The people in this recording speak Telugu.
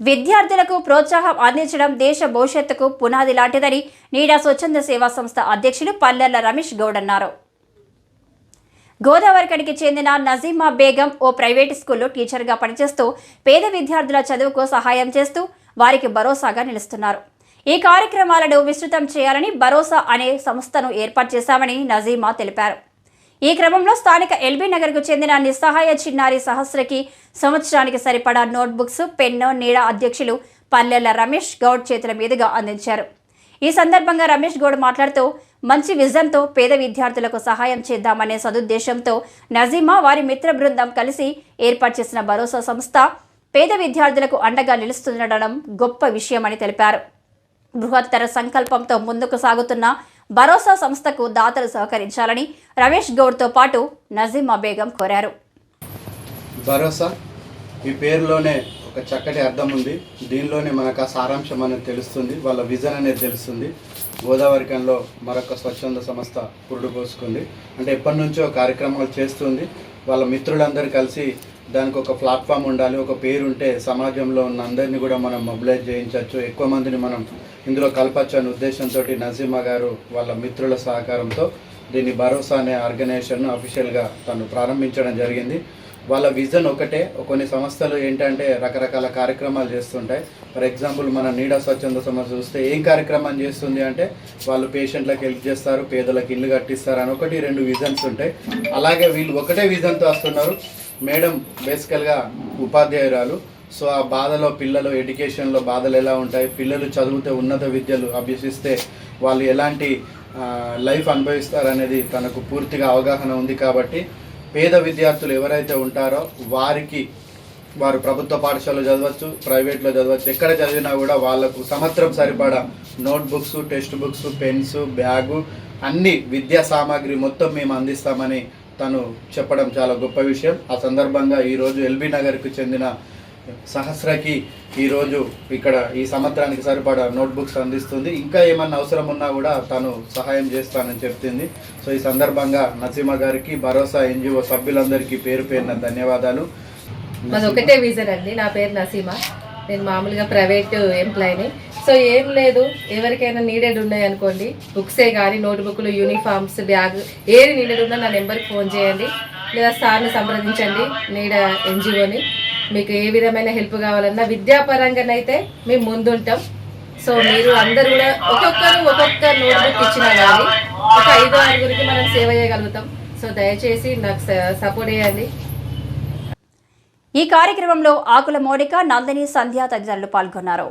విద్యార్థులకు ప్రోత్సాహం అందించడం దేశ భవిష్యత్తుకు పునాది లాంటిదని నీడా స్వచ్ఛంద సేవా సంస్థ అధ్యక్షులు పల్లెల రమేష్ గౌడ్ అన్నారు. గోదావరికడికి చెందిన నజీమా బేగం ఓ ప్రైవేటు స్కూల్లో టీచర్గా పనిచేస్తూ పేద విద్యార్థుల చదువుకు సహాయం చేస్తూ వారికి భరోసాగా నిలుస్తున్నారు. ఈ కార్యక్రమాలను విస్తృతం చేయాలని భరోసా అనే సంస్థను ఏర్పాటు చేశామని నజీమా తెలిపారు. ఈ క్రమంలో స్థానిక ఎల్బీ నగర్కు చెందిన నిస్సహాయ చిన్నారి సహస్రకి సంవత్సరానికి సరిపడా నోట్బుక్స్ పెన్ను నీడ అధ్యక్షులు పల్లెల రమేష్ గౌడ్ చేతుల మీదుగా అందించారు. ఈ సందర్భంగా రమేష్ గౌడ్ మాట్లాడుతూ మంచి విజన్తో పేద విద్యార్థులకు సహాయం చేద్దామనే సదుద్దేశంతో నజీమా వారి మిత్ర బృందం కలిసి ఏర్పాటు చేసిన భరోసా సంస్థ పేద విద్యార్థులకు అండగా నిలుస్తుండడం గొప్ప విషయమని తెలిపారు. బృహత్తర సంకల్పంతో ముందుకు సాగుతున్న భరోసా సంస్థకు దాతలు సహకరించాలని రమేష్ గౌడ్తో పాటు నజీమా బేగం కోరారు. భరోసా? ఈ పేరులోనే ఒక చక్కటి అర్థం ఉంది. దీనిలోనే మనకు ఆ సారాంశం అనేది తెలుస్తుంది. వాళ్ళ విజన్ అనేది తెలుస్తుంది. గోదావరికంలో మరొక స్వచ్ఛంద సంస్థ పురుడు పోసుకుంది. అంటే ఎప్పటి నుంచో కార్యక్రమాలు చేస్తుంది. వాళ్ళ మిత్రులందరూ కలిసి దానికి ఒక ప్లాట్ఫామ్ ఉండాలి ఒక పేరు ఉంటే సమాజంలో ఉన్న అందరినీ కూడా మనం మొబిలైజ్ చేయించవచ్చు. ఎక్కువ మందిని మనం ఇందులో కలపచ్చు అనే ఉద్దేశంతో నజీమా గారు వాళ్ళ మిత్రుల సహకారంతో దీన్ని భరోసా అనే ఆర్గనైజేషన్ అఫీషియల్గా తను ప్రారంభించడం జరిగింది. వాళ్ళ విజన్ ఒకటే కొన్ని సంస్థలు ఏంటంటే రకరకాల కార్యక్రమాలు చేస్తుంటాయి. ఫర్ ఎగ్జాంపుల్ మన నీడా స్వచ్ఛంద సంస్థ చూస్తే ఏం కార్యక్రమం చేస్తుంది అంటే వాళ్ళు పేషెంట్లకు హెల్ప్ చేస్తారు పేదలకు ఇల్లు కట్టిస్తారు అని ఒకటి రెండు విజన్స్ ఉంటాయి. అలాగే వీళ్ళు ఒకటే విజన్తో వస్తున్నారు. మేడం బేసికల్గా ఉపాధ్యాయురాలు. సో ఆ బాధలో పిల్లలు ఎడ్యుకేషన్లో బాధలు ఎలా ఉంటాయి? పిల్లలు చదివితే ఉన్నత విద్యలు అభ్యసిస్తే వాళ్ళు ఎలాంటి లైఫ్ అనుభవిస్తారనేది తనకు పూర్తిగా అవగాహన ఉంది కాబట్టి పేద విద్యార్థులు ఎవరైతే ఉంటారో వారికి వారు ప్రభుత్వ పాఠశాలలో చదవచ్చు ప్రైవేట్లో చదవచ్చు ఎక్కడ చదివినా కూడా వాళ్ళకు సంవత్సరం సరిపడా notebooks text books pens bag అన్ని విద్యా సామాగ్రి మొత్తం మేము అందిస్తామని తను చెప్పడం చాలా గొప్ప విషయం. ఆ సందర్భంగా ఈరోజు ఎల్బీ నగర్కు చెందిన సహస్రకి ఈరోజు ఇక్కడ ఈ సంవత్సరానికి సరిపడా నోట్బుక్స్ అందిస్తుంది. ఇంకా ఏమన్నా అవసరం ఉన్నా కూడా తను సహాయం చేస్తానని చెప్తుంది. సో ఈ సందర్భంగా నసీమ గారికి భరోసా ఎన్జిఓ సభ్యులందరికీ పేరు పేరున ధన్యవాదాలు. ఒకటే విజన్ అండి నా పేరు నసీమా. నేను మామూలుగా ప్రైవేట్ ఎంప్లాయీని. సో ఏం లేదు ఎవరికైనా నీడెడ్ ఉన్నాయి అనుకోండి. బుక్సే కానీ నోట్బుక్లు యూనిఫామ్స్ బ్యాగ్ ఏది నీడెడ్ ఉన్నా నా నెంబర్కి ఫోన్ చేయండి. లేదా సార్ని సంప్రదించండి నీడ ఎన్జిఓని. మీకు ఏ విధమైన హెల్ప్ కావాలన్నా విద్యాపరంగానైతే మేము ముందుంటాం. సో మీరు అందరు కూడా ఒక్కొక్కరు ఒక్కొక్క నోట్బుక్ ఇచ్చినా కానీ ఒక ఐదు ఆరుగురికి మనం సేవ చేయగలుగుతాం. సో దయచేసి నాకు సపోర్ట్ చేయండి. ఈ కార్యక్రమంలో ఆకుల మౌనిక నందిని సంధ్య తదితరులు పాల్గొన్నారు.